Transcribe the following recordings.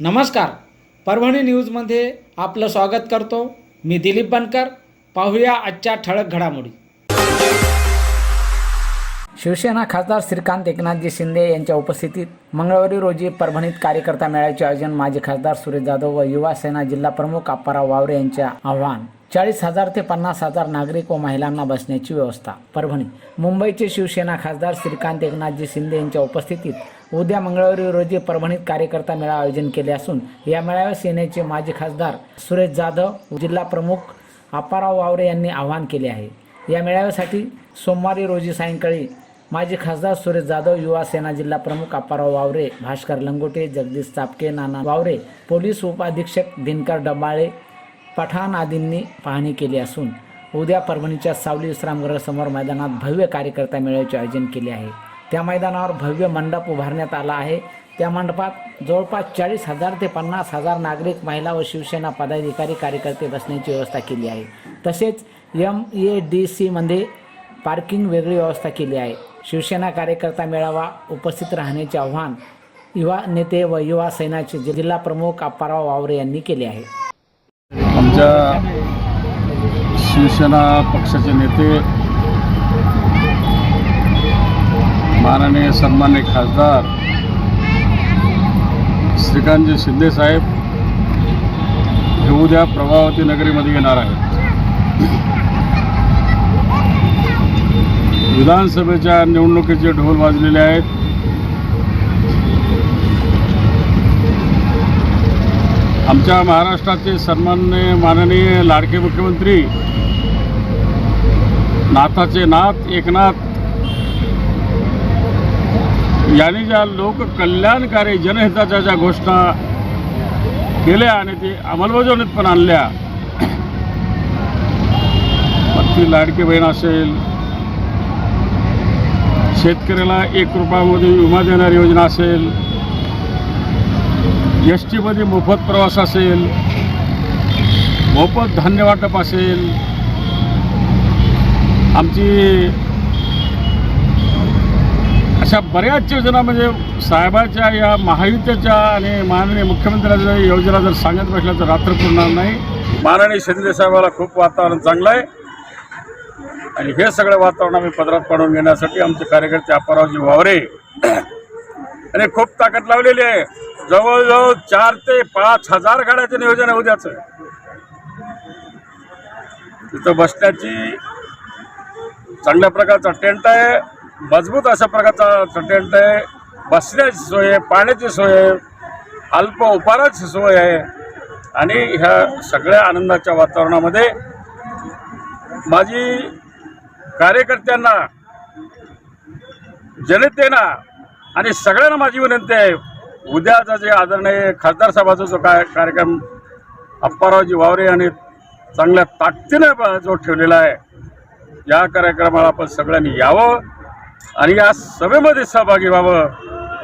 नमस्कार. परभणी न्यूजमध्ये आपलं स्वागत करतो. मी दिलीप बनकर. पाहूया आजच्या ठळक घडामोडी. शिवसेना खासदार श्रीकांत एकनाथजी शिंदे यांच्या उपस्थितीत मंगळवारी रोजी परभणीत कार्यकर्ता मेळाव्याचे आयोजन माजी खासदार सुरेश जाधव व युवा सेना जिल्हा प्रमुख अप्पाराव वावरे यांच्या आव्हान चाळीस हजार ते पन्नास हजार नागरिक व महिलांना बसण्याची व्यवस्था परभणी. मुंबईचे शिवसेना खासदार श्रीकांत एकनाथजी शिंदे यांच्या उपस्थितीत उद्या मंगळवारी रोजी परभणीत कार्यकर्ता मेळावा आयोजन केले असून या मेळाव्यात सेनेचे माजी खासदार सुरेश जाधव जिल्हा प्रमुख अप्पाराव वावरे यांनी आवाहन केले आहे. या मेळाव्यासाठी सोमवारी रोजी सायंकाळी माजी खासदार सुरेश जाधव युवा सेना जिल्हा प्रमुख अप्पाराव वावरे भास्कर लंगोटे जगदीश चापके नाना वावरे पोलीस उपाधीक्षक दिनकर डबाळे पठाण आदींनी पाहणी केली असून उद्या परभणीच्या सावली विश्रामगृहासमोर मैदानात भव्य कार्यकर्ता मेळाव्याचे आयोजन केले आहे. त्या मैदानावर भव्य मंडप उभारण्यात आला आहे. त्या मंडपात जवळपास चाळीस हजार ते पन्नास हजार नागरिक महिला व शिवसेना पदाधिकारी कार्यकर्ते बसण्याची व्यवस्था केली आहे. तसेच एम ए डी सीमध्ये पार्किंग वेगळी व्यवस्था केली आहे. शिवसेना कार्यकर्ता मेळावा उपस्थित राहण्याचे आव्हान युवा नेते व युवा सेनाचे जिल्हा प्रमुख अप्पाराव वावरे यांनी केले आहे. आमच्या शिवसेना पक्षाचे नेते माननीय सन्मान्य खासदार श्रीकांतजी शिंदे साहेब हे उद्या प्रभावती नगरीमध्ये येणार आहेत. विधानसभेच्या निवडणुकीचे ढोल वाजलेले आहेत. आमच्या महाराष्ट्राचे सन्मान्य माननीय लाडके मुख्यमंत्री नाथाचे नाथ एकनाथ यांनी ज्या लोककल्याणकारी जनहिताच्या ज्या घोषणा केल्या आणि ते अंमलबजावणीत पण आणल्या ती लाडकी बहीण असेल शेतकऱ्याला एक रुपयामध्ये विमा देणारी योजना असेल एस टीमध्ये मोफत प्रवास असेल मोफत धान्य वाटप असेल आमची अशा बऱ्याच योजना म्हणजे साहेबाच्या या महायुतीच्या आणि माननीय मुख्यमंत्र्यांच्या योजना जर सांगत बसल्या तर रात्र पुरणार नाही. माननीय शिंदे साहेबाला खूप वातावरण चांगलं आहे आणि हे सगळं वातावरण आम्ही पदरात पाडून घेण्यासाठी आमचे कार्यकर्ते अप्पारावजी वावरे आणि खूप ताकद लावलेली आहे. जवळजवळ चार ते पाच हजार गाड्याचं नियोजन आहे उद्याचं. तिथं बसण्याची चांगल्या प्रकारचा टेंट आहे. मजबूत अशा प्रकारचा टेंट आहे. बसण्याची सोय आहे पाण्याची सोय आहे अल्प उपाराची सोय आहे. आणि ह्या सगळ्या आनंदाच्या वातावरणामध्ये माझी कार्यकर्त्यांना जनतेना आणि सगळ्यांना माझी विनंती आहे. उद्याचा जे आदरणीय खासदार साहेबाचा जो काय कार्यक्रम अप्पारावजी वावरे आणि चांगल्या ताकदीने जो ठेवलेला आहे या कार्यक्रमाला आपण सगळ्यांनी यावं. आणि या सभेमध्ये सहभागी व्हावं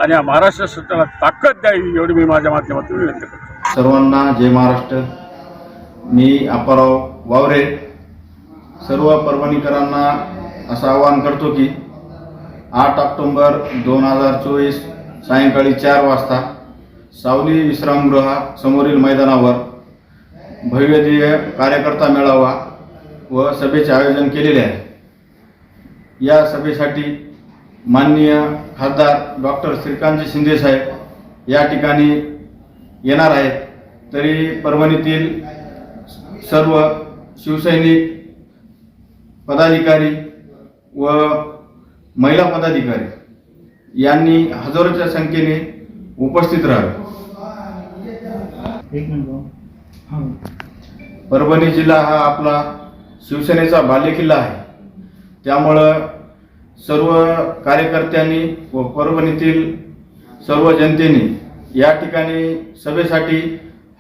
आणि या महाराष्ट्र सरकारला ताकद द्यावी एवढी मी माझ्या माध्यमातून विनंती करतो. सर्वांना जय महाराष्ट्र. मी अप्पाराव वावरे सर्व परभणीकरांना असं आवाहन करतो की आठ ऑक्टोंबर दोन हजार चोवीस सायंकाळी चार वाजता सावली विश्रामगृहा समोरील मैदानावर भव्यदीय कार्यकर्ता मेळावा व सभेचे आयोजन केलेले आहे. या सभेसाठी माननीय खासदार डॉक्टर श्रीकांतजी शिंदे साहेब या ठिकाणी येणार आहेत. तरी परभणीतील सर्व शिवसैनिक पदाधिकारी व महिला पदाधिकारी यांनी हजारोच्या संख्येने उपस्थित राहावे. परभणी जिल्हा हा आपला शिवसेनेचा बालेकिल्ला आहे. त्यामुळं सर्व कार्यकर्त्यांनी व परभणीतील सर्व जनतेने या ठिकाणी सभेसाठी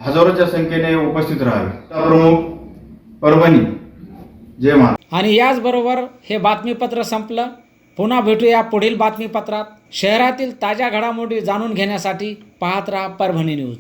हजारोच्या संख्येने उपस्थित राहावे. प्रमुख परभणी. जय महा आणि याचबरोबर हे बातमीपत्र संपलं. पुन्हा भेटूया पुढील बातमीपत्रात. शहरातील ताज्या घडामोडी जाणून घेण्यासाठी पाहत राहा परभणी न्यूज.